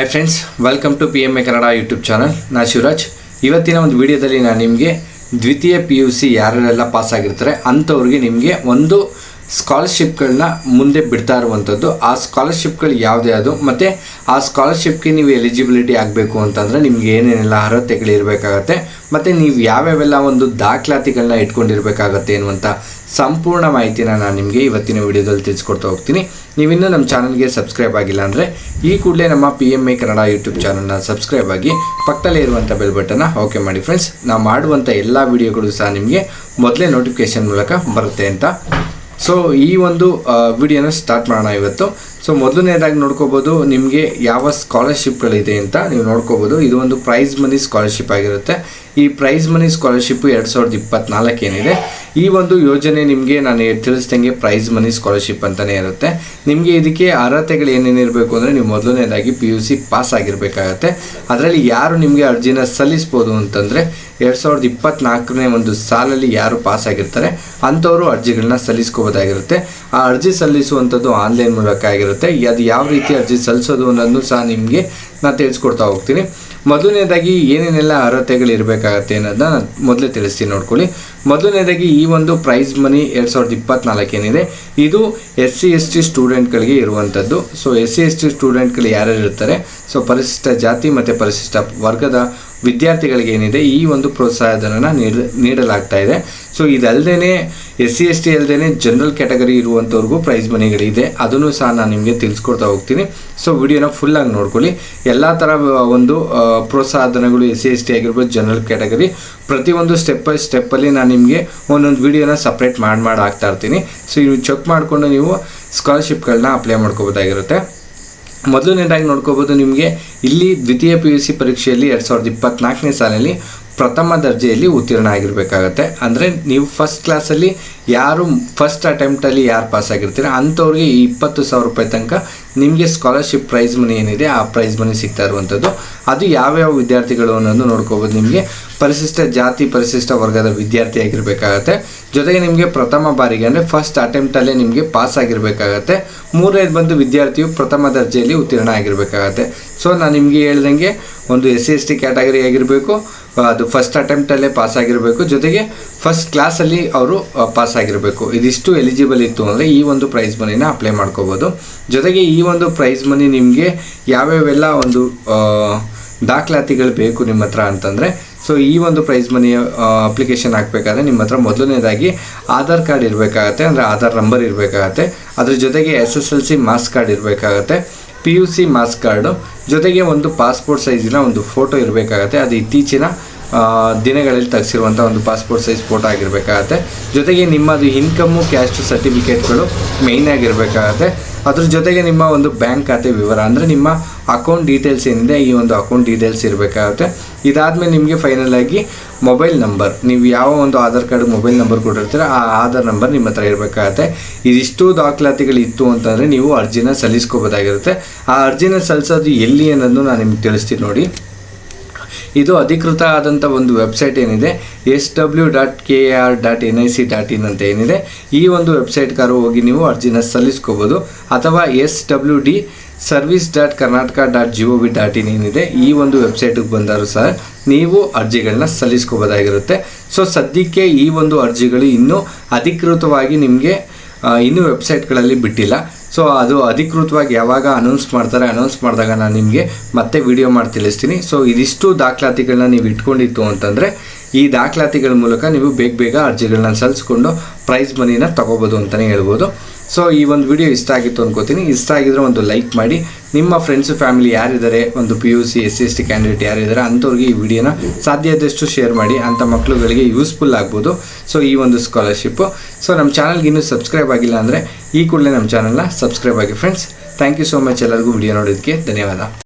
Hi friends welcome to P M A Kannada YouTube channel ನಾ ಶಿವರಾಜ್ ಇವತ್ತಿನ ಒಂದು ವಿಡಿಯೋದಲ್ಲಿ ನಾನು ನಿಮಗೆ ದ್ವಿತೀಯ ಪಿ ಯು ಸಿ ಯಾರೆಲ್ಲ ಪಾಸ್ ಆಗಿರ್ತಾರೆ, ಅಂಥವ್ರಿಗೆ ನಿಮಗೆ ಒಂದು ಸ್ಕಾಲರ್ಶಿಪ್ಗಳನ್ನ ಮುಂದೆ ಬಿಡ್ತಾ ಇರುವಂಥದ್ದು ಆ ಸ್ಕಾಲರ್ಶಿಪ್ಗಳು ಯಾವುದೇ ಅದು. ಮತ್ತು ಆ ಸ್ಕಾಲರ್ಶಿಪ್ಗೆ ನೀವು ಎಲಿಜಿಬಿಲಿಟಿ ಆಗಬೇಕು ಅಂತಂದರೆ ನಿಮ್ಗೆ ಏನೇನೆಲ್ಲ ಅರ್ಹತೆಗಳು ಇರಬೇಕಾಗತ್ತೆ, ಮತ್ತು ನೀವು ಯಾವ್ಯಾವೆಲ್ಲ ಒಂದು ದಾಖಲಾತಿಗಳನ್ನ ಇಟ್ಕೊಂಡಿರಬೇಕಾಗತ್ತೆ ಅನ್ನುವಂಥ ಸಂಪೂರ್ಣ ಮಾಹಿತಿನ ನಾನು ನಿಮಗೆ ಇವತ್ತಿನ ವಿಡಿಯೋದಲ್ಲಿ ತಿಳಿಸ್ಕೊಡ್ತಾ ಹೋಗ್ತೀನಿ. ನೀವಿನ್ನೂ ನಮ್ಮ ಚಾನಲ್ಗೆ ಸಬ್ಸ್ಕ್ರೈಬ್ ಆಗಿಲ್ಲ ಅಂದರೆ ಈ ಕೂಡಲೇ ನಮ್ಮ P M A Kannada YouTube ಚಾನಲ್ನ ಸಬ್ಸ್ಕ್ರೈಬ್ ಆಗಿ ಪಕ್ಕದಲ್ಲೇ ಇರುವಂಥ ಬೆಲ್ ಬಟನ್ನ ಓಕೆ ಮಾಡಿ ಫ್ರೆಂಡ್ಸ್. ನಾವು ಮಾಡುವಂಥ ಎಲ್ಲ ವಿಡಿಯೋಗಳು ಸಹ ನಿಮಗೆ ಮೊದಲೇ ನೋಟಿಫಿಕೇಶನ್ ಮೂಲಕ ಬರುತ್ತೆ ಅಂತ ಸೊ ಈ ಒಂದು ವಿಡಿಯೋನ ಸ್ಟಾರ್ಟ್ ಮಾಡೋಣ ಇವತ್ತು. ಸೊ ಮೊದಲನೇದಾಗಿ ನೋಡ್ಕೋಬೋದು, ನಿಮಗೆ ಯಾವ ಸ್ಕಾಲರ್ಶಿಪ್ಗಳಿದೆ ಅಂತ ನೀವು ನೋಡ್ಕೋಬೋದು. ಇದು ಒಂದು ಪ್ರೈಸ್ ಮನಿ ಸ್ಕಾಲರ್ಶಿಪ್ ಆಗಿರುತ್ತೆ. ಈ ಪ್ರೈಸ್ ಮನಿ ಸ್ಕಾಲರ್ಶಿಪ್ ಎರಡು ಸಾವಿರದ ಇಪ್ಪತ್ನಾಲ್ಕು ಏನಿದೆ ಈ ಒಂದು ಯೋಜನೆ ನಿಮಗೆ ನಾನು ತಿಳಿಸ್ದಂಗೆ ಪ್ರೈಸ್ ಮನಿ ಸ್ಕಾಲರ್ಶಿಪ್ ಅಂತಲೇ ಇರುತ್ತೆ. ನಿಮಗೆ ಇದಕ್ಕೆ ಅರ್ಹತೆಗಳು ಏನೇನಿರಬೇಕು ಅಂದರೆ ನೀವು ಮೊದಲನೇದಾಗಿ ಪಿ ಯು ಸಿ ಪಾಸ್ ಆಗಿರಬೇಕಾಗತ್ತೆ. ಅದರಲ್ಲಿ ಯಾರು ನಿಮಗೆ ಅರ್ಜಿನ ಸಲ್ಲಿಸ್ಬೋದು ಅಂತಂದರೆ ಎರಡು ಸಾವಿರದ ಇಪ್ಪತ್ತ್ನಾಲ್ಕನೇ ಒಂದು ಸಾಲಲ್ಲಿ ಯಾರು ಪಾಸ್ ಆಗಿರ್ತಾರೆ, ಅಂಥವರು ಅರ್ಜಿಗಳನ್ನ ಸಲ್ಲಿಸ್ಕೋಬೋದಾಗಿರುತ್ತೆ. ಆ ಅರ್ಜಿ ಸಲ್ಲಿಸುವಂಥದ್ದು ಆನ್ಲೈನ್ ಮೂಲಕ ಆಗಿರುತ್ತೆ. ಅದು ಯಾವ ರೀತಿ ಅರ್ಜಿ ಸಲ್ಲಿಸೋದು ಅನ್ನೋದನ್ನು ಸಹ ನಿಮಗೆ ನಾನು ತಿಳಿಸ್ಕೊಡ್ತಾ ಹೋಗ್ತೀನಿ. ಮೊದಲನೇದಾಗಿ ಏನೇನೆಲ್ಲ ಅರ್ಹತೆಗಳು ಇರಬೇಕಾಗತ್ತೆ ಅನ್ನೋದನ್ನ ನಾನು ಮೊದಲೇ ತಿಳಿಸ್ತೀನಿ ನೋಡ್ಕೊಳ್ಳಿ. ಮೊದಲನೇದಾಗಿ ಒಂದು ಪ್ರೈಸ್ ಮನಿ ಎರಡು ಸಾವಿರದ ಇಪ್ಪತ್ನಾಲ್ಕು ಏನಿದೆ, ಇದು ಎಸ್ ಸಿ ಎಸ್ ಟಿ ಸ್ಟೂಡೆಂಟ್ಗಳಿಗೆ ಇರುವಂಥದ್ದು so S C S T ಸ್ಟೂಡೆಂಟ್ಗಳು ಯಾರ್ಯಾರು ಇರ್ತಾರೆ? ಸೊ ಪರಿಶಿಷ್ಟ ಜಾತಿ ಮತ್ತು ಪರಿಶಿಷ್ಟ ವರ್ಗದ ವಿದ್ಯಾರ್ಥಿಗಳಿಗೆ ಏನಿದೆ, ಈ ಒಂದು ಪ್ರೋತ್ಸಾಹಧನನ ನೀಡ, ನೀಡಲಾಗ್ತಾ ಇದೆ. ಸೊ ಇದಲ್ಲದೆ ಎಸ್ ಸಿ ಎಸ್ ಟಿ ಅಲ್ಲದೆ ಜನರಲ್ ಕ್ಯಾಟಗರಿ ಇರುವಂಥವ್ರಿಗೂ ಪ್ರೈಸ್ ಮನಿಗಳಿದೆ. ಅದನ್ನು ಸಹ ನಾನು ನಿಮಗೆ ತಿಳಿಸ್ಕೊಡ್ತಾ ಹೋಗ್ತೀನಿ. ಸೊ ವಿಡಿಯೋನ ಫುಲ್ಲಾಗಿ ನೋಡ್ಕೊಳ್ಳಿ. ಎಲ್ಲ ಥರ ಒಂದು ಪ್ರೋತ್ಸಾಹಧನಗಳು ಎಸ್ ಸಿ ಎಸ್ ಟಿ ಆಗಿರ್ಬೋದು ಜನರಲ್ ಕ್ಯಾಟಗರಿ ಪ್ರತಿಯೊಂದು ಸ್ಟೆಪ್ ಬೈ ಸ್ಟೆಪ್ಪಲ್ಲಿ ನಾನು ನಿಮಗೆ ಒಂದೊಂದು ವಿಡಿಯೋನ ಸಪ್ರೇಟ್ ಮಾಡಿ ಮಾಡಿ ಹಾಕ್ತಾ ಇರ್ತೀನಿ. ಸೊ ಇವು ಚೆಕ್ ಮಾಡಿಕೊಂಡು ನೀವು ಸ್ಕಾಲರ್ಶಿಪ್ಗಳನ್ನ ಅಪ್ಲೈ ಮಾಡ್ಕೋಬೋದಾಗಿರುತ್ತೆ. ಮೊದಲನೇದಾಗಿ ನೋಡ್ಕೋಬೋದು ನಿಮಗೆ, ಇಲ್ಲಿ ದ್ವಿತೀಯ ಪಿ ಯು ಸಿ ಪರೀಕ್ಷೆಯಲ್ಲಿ ಎರಡು ಸಾವಿರದ ಇಪ್ಪತ್ನಾಲ್ಕನೇ ಸಾಲಿನಲ್ಲಿ ಪ್ರಥಮ ದರ್ಜೆಯಲ್ಲಿ ಉತ್ತೀರ್ಣ ಆಗಿರಬೇಕಾಗತ್ತೆ. ಅಂದರೆ ನೀವು ಫಸ್ಟ್ ಕ್ಲಾಸಲ್ಲಿ ಯಾರು ಫಸ್ಟ್ ಅಟೆಂಪ್ಟಲ್ಲಿ ಯಾರು ಪಾಸ್ ಆಗಿರ್ತೀರ, ಅಂಥವ್ರಿಗೆ ಇಪ್ಪತ್ತು ಸಾವಿರ ರೂಪಾಯಿ ತನಕ ನಿಮಗೆ ಸ್ಕಾಲರ್ಶಿಪ್ ಪ್ರೈಸ್ ಮನಿ ಏನಿದೆ, ಆ ಪ್ರೈಸ್ ಮನಿ ಸಿಗ್ತಾ ಇರುವಂಥದ್ದು. ಅದು ಯಾವ್ಯಾವ ವಿದ್ಯಾರ್ಥಿಗಳು ಅನ್ನೋದು ನೋಡ್ಕೋಬೋದು ನಿಮಗೆ. ಪರಿಶಿಷ್ಟ ಜಾತಿ, ಪರಿಶಿಷ್ಟ ವರ್ಗದ ವಿದ್ಯಾರ್ಥಿ ಆಗಿರಬೇಕಾಗತ್ತೆ. ಜೊತೆಗೆ ನಿಮಗೆ ಪ್ರಥಮ ಬಾರಿಗೆ ಅಂದರೆ ಫಸ್ಟ್ ಅಟೆಂಪ್ಟಲ್ಲೇ ನಿಮಗೆ ಪಾಸ್ ಆಗಿರಬೇಕಾಗತ್ತೆ. ಮೂರನೇದು ಬಂದು ವಿದ್ಯಾರ್ಥಿಯು ಪ್ರಥಮ ದರ್ಜೆಯಲ್ಲಿ ಉತ್ತೀರ್ಣ ಆಗಿರಬೇಕಾಗತ್ತೆ. ಸೊ ನಾನು ನಿಮಗೆ ಹೇಳ್ದಂಗೆ ಒಂದು S C S T category ಆಗಿರಬೇಕು ಅದು ಫಸ್ಟ್ ಅಟೆಂಪ್ಟಲ್ಲೇ ಪಾಸ್ ಆಗಿರಬೇಕು. ಜೊತೆಗೆ ಫಸ್ಟ್ ಕ್ಲಾಸಲ್ಲಿ ಅವರು ಪಾಸ್ ಆಗಿರಬೇಕು. ಇದಿಷ್ಟು ಎಲಿಜಿಬಲ್ ಇತ್ತು ಅಂದರೆ ಈ ಒಂದು ಪ್ರೈಸ್ ಮನಿನ ಅಪ್ಲೈ ಮಾಡ್ಕೋಬೋದು. ಜೊತೆಗೆ ಈ ಒಂದು ಪ್ರೈಸ್ ಮನಿ ನಿಮಗೆ ಯಾವ್ಯಾವೆಲ್ಲ ಒಂದು ದಾಖಲಾತಿಗಳು ಬೇಕು ನಿಮ್ಮ ಹತ್ರ ಅಂತಂದರೆ ಸೊ ಈ ಒಂದು ಪ್ರೈಸ್ ಮನಿ ಅಪ್ಲಿಕೇಶನ್ ಹಾಕಬೇಕಾದ್ರೆ ನಿಮ್ಮ ಹತ್ರ ಮೊದಲನೇದಾಗಿ ಆಧಾರ್ ಕಾರ್ಡ್ ಇರಬೇಕಾಗತ್ತೆ, ಅಂದರೆ ಆಧಾರ್ ನಂಬರ್ ಇರಬೇಕಾಗತ್ತೆ. ಅದ್ರ ಜೊತೆಗೆ S S L C marks card ಇರಬೇಕಾಗತ್ತೆ. P U C marks card ಜೊತೆಗೆ ಒಂದು ಪಾಸ್ಪೋರ್ಟ್ ಸೈಜಿನ ಒಂದು ಫೋಟೋ ಇರಬೇಕಾಗತ್ತೆ. ಅದು ಇತ್ತೀಚಿನ ದಿನಗಳಲ್ಲಿ ತೆಗೆಸಿರುವಂಥ ಒಂದು ಪಾಸ್ಪೋರ್ಟ್ ಸೈಜ್ ಫೋಟೋ ಆಗಿರಬೇಕಾಗತ್ತೆ. ಜೊತೆಗೆ ನಿಮ್ಮದು ಇನ್ಕಮ್ಮು ಕ್ಯಾಸ್ಟ್ ಸರ್ಟಿಫಿಕೇಟ್ಗಳು ಮೇಯ್ನ್ ಆಗಿರಬೇಕಾಗತ್ತೆ. ಅದ್ರ ಜೊತೆಗೆ ನಿಮ್ಮ ಒಂದು ಬ್ಯಾಂಕ್ ಖಾತೆ ವಿವರ, ಅಂದರೆ ನಿಮ್ಮ ಅಕೌಂಟ್ ಡೀಟೇಲ್ಸ್ ಏನಿದೆ, ಈ ಒಂದು ಅಕೌಂಟ್ ಡೀಟೇಲ್ಸ್ ಇರಬೇಕಾಗುತ್ತೆ. ಇದಾದಮೇಲೆ ನಿಮಗೆ ಫೈನಲ್ ಆಗಿ ಮೊಬೈಲ್ ನಂಬರ್ ನೀವು ಯಾವ ಒಂದು ಆಧಾರ್ ಕಾರ್ಡ್ ಮೊಬೈಲ್ ನಂಬರ್ ಕೊಟ್ಟಿರ್ತೀರ, ಆ ಆಧಾರ್ ನಂಬರ್ ನಿಮ್ಮ ಹತ್ರ ಇರಬೇಕಾಗತ್ತೆ. ಇದಿಷ್ಟು ದಾಖಲಾತಿಗಳು ಇತ್ತು ಅಂತಂದರೆ ನೀವು ಅರ್ಜಿನ ಸಲ್ಲಿಸ್ಕೋಬೋದಾಗಿರುತ್ತೆ. ಆ ಅರ್ಜಿನ ಸಲ್ಲಿಸೋದು ಎಲ್ಲಿ ಅನ್ನೋದು ನಾನು ನಿಮ್ಗೆ ತಿಳಿಸ್ತೀನಿ ನೋಡಿ. ಇದು ಅಧಿಕೃತ ಆದಂಥ ಒಂದು ವೆಬ್ಸೈಟ್ ಏನಿದೆ S W dot K R dot N I C dot in ಅಂತ ಏನಿದೆ. ಈ ಒಂದು ವೆಬ್ಸೈಟ್ಗಾರು ಹೋಗಿ ನೀವು ಅರ್ಜಿನ ಸಲ್ಲಿಸ್ಕೋಬೋದು. ಅಥವಾ S W D service dot Karnataka dot G O V dot in ಏನಿದೆ, ಈ ಒಂದು ವೆಬ್ಸೈಟಿಗೆ ಬಂದರೂ ಸಹ ನೀವು ಅರ್ಜಿಗಳನ್ನ ಸಲ್ಲಿಸ್ಕೋಬೋದಾಗಿರುತ್ತೆ. ಸೊ ಸದ್ಯಕ್ಕೆ ಈ ಒಂದು ಅರ್ಜಿಗಳು ಇನ್ನೂ ಅಧಿಕೃತವಾಗಿ ನಿಮಗೆ ಇನ್ನೂ ವೆಬ್ಸೈಟ್ಗಳಲ್ಲಿ ಬಿಟ್ಟಿಲ್ಲ. ಸೊ ಅದು ಅಧಿಕೃತವಾಗಿ ಯಾವಾಗ ಅನೌನ್ಸ್ ಮಾಡ್ತಾರೆ ಅನೌನ್ಸ್ ಮಾಡಿದಾಗ ನಾನು ನಿಮಗೆ ಮತ್ತೆ ವಿಡಿಯೋ ಮಾಡಿ ತಿಳಿಸ್ತೀನಿ. ಸೊ ಇದಿಷ್ಟು ದಾಖಲಾತಿಗಳನ್ನ ನೀವು ಇಟ್ಕೊಂಡಿತ್ತು ಅಂತಂದರೆ, ಈ ದಾಖಲಾತಿಗಳ ಮೂಲಕ ನೀವು ಬೇಗ ಬೇಗ ಅರ್ಜಿಗಳನ್ನ ಸಲ್ಲಿಸ್ಕೊಂಡು ಪ್ರೈಸ್ ಮನಿನ ತಗೋಬೋದು ಅಂತಲೇ ಹೇಳ್ಬೋದು. ಸೊ ಈ ಒಂದು ವಿಡಿಯೋ ಇಷ್ಟ ಆಗಿತ್ತು ಅನ್ಕೋತೀನಿ. ಇಷ್ಟ ಆಗಿದ್ರೆ ಒಂದು ಲೈಕ್ ಮಾಡಿ. ನಿಮ್ಮ ಫ್ರೆಂಡ್ಸು ಫ್ಯಾಮಿಲಿ ಯಾರಿದ್ದಾರೆ? ಒಂದು P U C S C S T candidate ಯಾರಿದ್ದಾರೆ? ಅಂಥವ್ರಿಗೆ ಈ ವಿಡಿಯೋನ ಸಾಧ್ಯ ಆದಷ್ಟು ಶೇರ್ ಮಾಡಿ. ಅಂಥ ಮಕ್ಕಳುಗಳಿಗೆ ಯೂಸ್ಫುಲ್ ಆಗ್ಬೋದು. ಸೊ ಈ ಒಂದು ಸ್ಕಾಲರ್ಶಿಪ್ಪು ಸೊ ನಮ್ಮ ಚಾನಲ್ಗೆ ಇನ್ನೂ ಸಬ್ಸ್ಕ್ರೈಬ್ ಆಗಿಲ್ಲ ಅಂದರೆ ಈ ಕೂಡಲೇ ನಮ್ಮ ಚಾನಲ್ನ ಸಬ್ಸ್ಕ್ರೈಬ್ ಆಗಿ friends thank you so much ಎಲ್ಲರಿಗೂ ವಿಡಿಯೋ ನೋಡೋದಕ್ಕೆ ಧನ್ಯವಾದ.